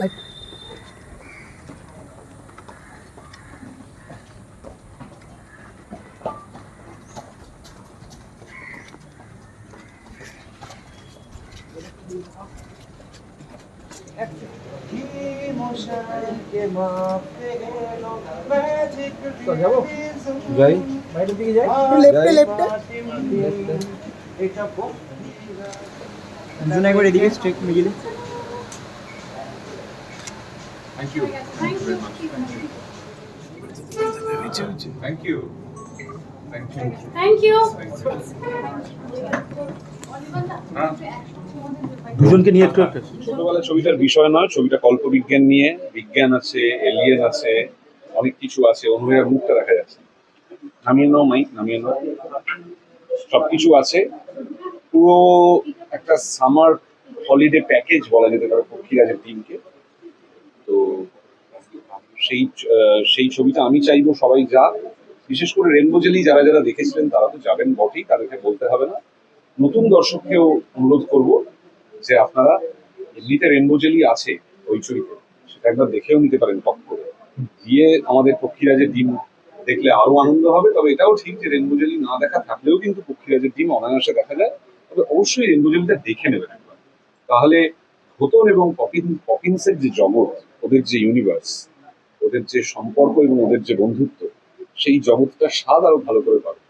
Like, যাই বাইরের দিকে যাই লেফটে লেফটে এটা একজন একবার এদিকে স্ট্রেক মিলিয়ে thank you thank you thank you thank you দুজনকে নিয়ে একটু ছোটবেলায় ছবিটার বিষয় নয় ছবিটা কল্পবিজ্ঞান নিয়ে বিজ্ঞান আছে এলিয়েন আছে অনেক কিছু আছে অনুভবের মুখটা দেখা যাচ্ছে। নামিয়ে নাও মাইক নামিয়ে নাও। সবকিছু আছে। পুরো একটা সামার হলিডে প্যাকেজ বলা যেতে পারে পক্ষীরাজের টিমকে সেই সেই ছবিটা আমি চাইব সবাই যা বিশেষ করে রেনবো জেলি যারা যারা দেখেছিলেন, তারা তো যাবেন বটেই তাদেরকে বলতে হবে না। নতুন দর্শককেও অনুরোধ করব যে আপনারা এমনিতে রেনবো জেলি আছে ওই ছবিতে, সেটা একবার দেখেও নিতে পারেন টক করে। গিয়ে আমাদের পক্ষীরাজের ডিম দেখলে আরও আনন্দ হবে, তবে এটাও ঠিক যে রেনবো জেলি না দেখা থাকলেও কিন্তু পক্ষীরাজের ডিম অনায়াসে দেখা যায়। তবে অবশ্যই রেনবো জেলিটা দেখে নেবেন একবার। তাহলে হোতন এবং পপিন, পপিন্সের যে জগৎ, ওদের যে ইউনিভার্স ওদের যে সম্পর্ক এবং ওদের যে বন্ধুত্ব সেই জগৎটা স্বাদ আরও ভালো করে পাবে।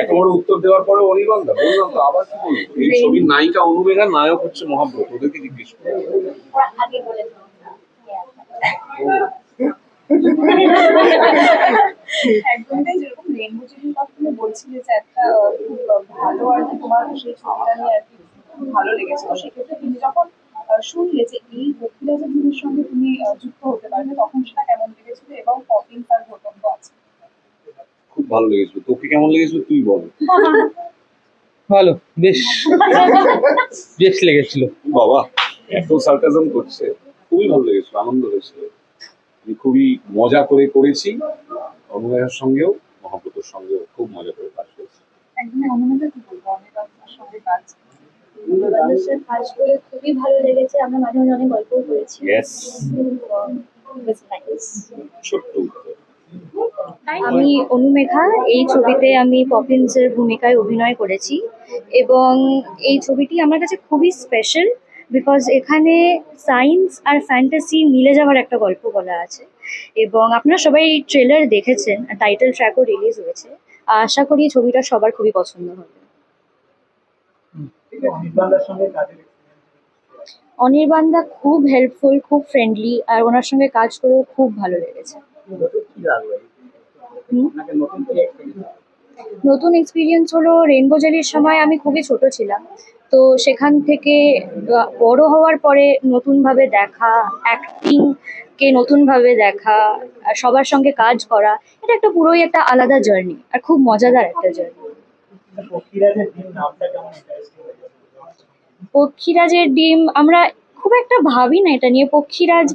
এত বড় উত্তর দেওয়ার পরে অনির্বাণদা বললাম তো আবার কি বলব? এই ছবির নায়িকা অনুবেগা নায়ক হচ্ছে মহাব্রত ওদেরকে জিজ্ঞেস করো। আগে যেরকম রেনবো চিলির কথা তুমি বলছিলে যে একটা ভালো আর কি তোমার সেই ছবিটা নিয়ে আর কি ভালো লেগেছে সেক্ষেত্রে তুমি যখন শুনলে যে এই বক্তিরাজের দিনের সঙ্গে তুমি যুক্ত হতে পারবে তখন সেটা কেমন লেগেছিল এবং কপিং তার ঘটন্ত আছে? খুব ভালো লেগেছিল। তোকে কেমন লেগেছিল তুই বল। ভালো বেশ। বেশ লেগেছিল। বাবা এত সার্কাজম করছে। খুবই ভালো লেগেছিল আনন্দ হয়েছিল। আমি খুবই মজা করে করেছি অনুরাগের সঙ্গেও মহাব্রতর সঙ্গেও খুব মজা করে কাজ করেছি। অনুমতি কি বলব? সঙ্গে কাজ মানুষের কাজ করে খুবই ভালো লেগেছে। আমরা মাঝে মাঝে অনেক গল্পও করেছি। আমি অনুমেঘা এই ছবিতে আমি পপিন্সের ভূমিকায় অভিনয় করেছি এবং এই ছবিটি আমার কাছে খুবই স্পেশাল বিকজ এখানে সায়েন্স আর ফ্যান্টাসি মিলে যাওয়ার একটা গল্প বলা আছে। এবং আপনারা সবাই ট্রেলার দেখেছেন টাইটেল ট্র্যাকও রিলিজ হয়েছে। আশা করি ছবিটা সবার খুবই পছন্দ হবে। কাজের অনির্বাণদা খুব হেল্পফুল খুব ফ্রেন্ডলি আর ওনার সঙ্গে কাজ করেও খুব ভালো লেগেছে। কি নতুন কি এক্সপিরিয়েন্স হলো রেনবো জেলির সময় আমি খুবই ছোট ছিলাম। তো সেখান থেকে বড় হওয়ার পরে নতুনভাবে দেখা অ্যাক্টিংকে নতুনভাবে দেখা আর সবার সঙ্গে কাজ করা এটা একটা পুরোই একটা আলাদা জার্নি আর খুব মজাদার একটা জার্নি পক্ষীরাজের ডিম আমরা খুব একটা ভাবি না এটা নিয়ে। পক্ষীরাজ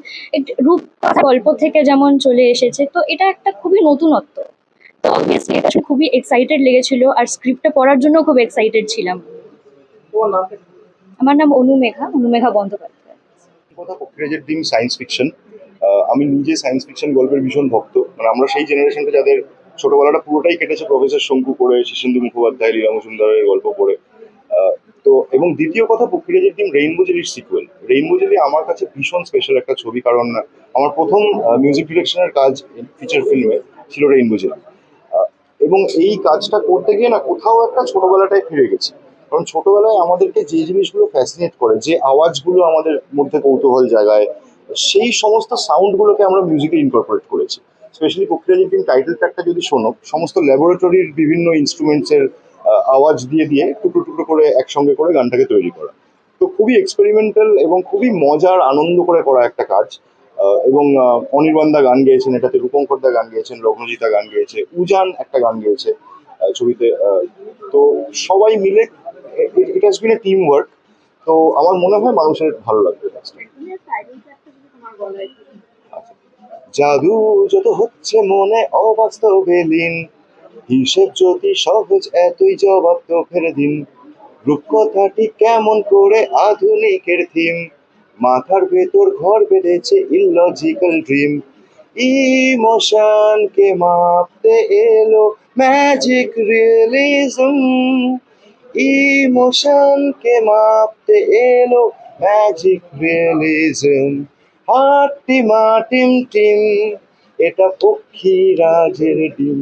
রূপ গল্প থেকে যেমন চলে এসেছে তো এটা একটা খুবই নতুনত্ব। তো অবভিয়াসলি এটা খুবই এক্সাইটেড লেগেছিল আর স্ক্রিপ্টটা পড়ার জন্য খুব এক্সাইটেড ছিলাম? আমার নাম অনুমেঘা অনুমেঘা বন্দ্যোপাধ্যায়। কথা? পক্ষীরাজের ডিম সায়েন্স ফিকশন আমি নিজে সায়েন্স ফিকশন গল্পের ভীষণ ভক্ত। মানে আমরা সেই জেনারেশনটা যাদের ছোটবেলাটা পুরোটাই কেটেছে প্রফেসর শঙ্কু পড়ে শিশিন্দু মুখোপাধ্যায়, লীলা মজুমদারের গল্প পড়ে। তো, এবং দ্বিতীয় কথা, পক্ষীরাজের ডিম রেইনবো জেলির সিকুয়েল রেইনবো জেলি আমার কাছে ভীষণ স্পেশাল একটা ছবি, কারণ আমার প্রথম মিউজিক ডিরেকশনের কাজ ফিচার ফিল্মে ছিল রেইনবো জেলি এবং এই কাজটা করতে গিয়ে না কোথাও একটা ছোটবেলাটায় ফিরে গেছি। কারণ ছোটবেলায় আমাদেরকে যে জিনিসগুলো ফ্যাসিনেট করে, যে আওয়াজগুলো আমাদের মধ্যে কৌতূহল জায়গায় সেই সমস্ত সাউন্ডগুলোকে আমরা মিউজিকে ইনকর্পোরেট করেছি। স্পেশালি পক্রিয়াজির টিম টাইটেল ট্র্যাকটা যদি শোনো সমস্ত ল্যাবরেটরির বিভিন্ন ইনস্ট্রুমেন্টসের আওয়াজ দিয়ে দিয়ে টুকরো টুকরো করে একসঙ্গে করে গানটাকে তৈরি করা। তো খুবই এক্সপেরিমেন্টাল এবং খুবই মজার আনন্দ করে করা একটা কাজ। এবং আহ, অনির্বাণদা গান গেয়েছেন এটাতে রূপঙ্করদা গান গেয়েছেন লগ্নজিতা গান গেয়েছে উজান একটা গান গেয়েছে ছবিতে তো সবাই মিলে it has been a team work তো আমার মনে হয় মানুষের ভালো লাগবে। কাজটা জাদু যত হচ্ছে মনে অবাস্তবে লীন। হিসেব যদি সহজ, এতই জবাব তো ফেরে দিন। রূপকথাটি কেমন করে আধুনিকের থিম? মাথার ভেতর ঘর বেঁধেছে ইললজিক্যাল ড্রিম ইমোশনকে মাপতে এলো ম্যাজিক রিয়েলিজম ইমোশনকে মাপতে এলো ম্যাজিক রিয়েলিজম হাট্টি মাটিম টিম এটা পক্ষী রাজের ডিম।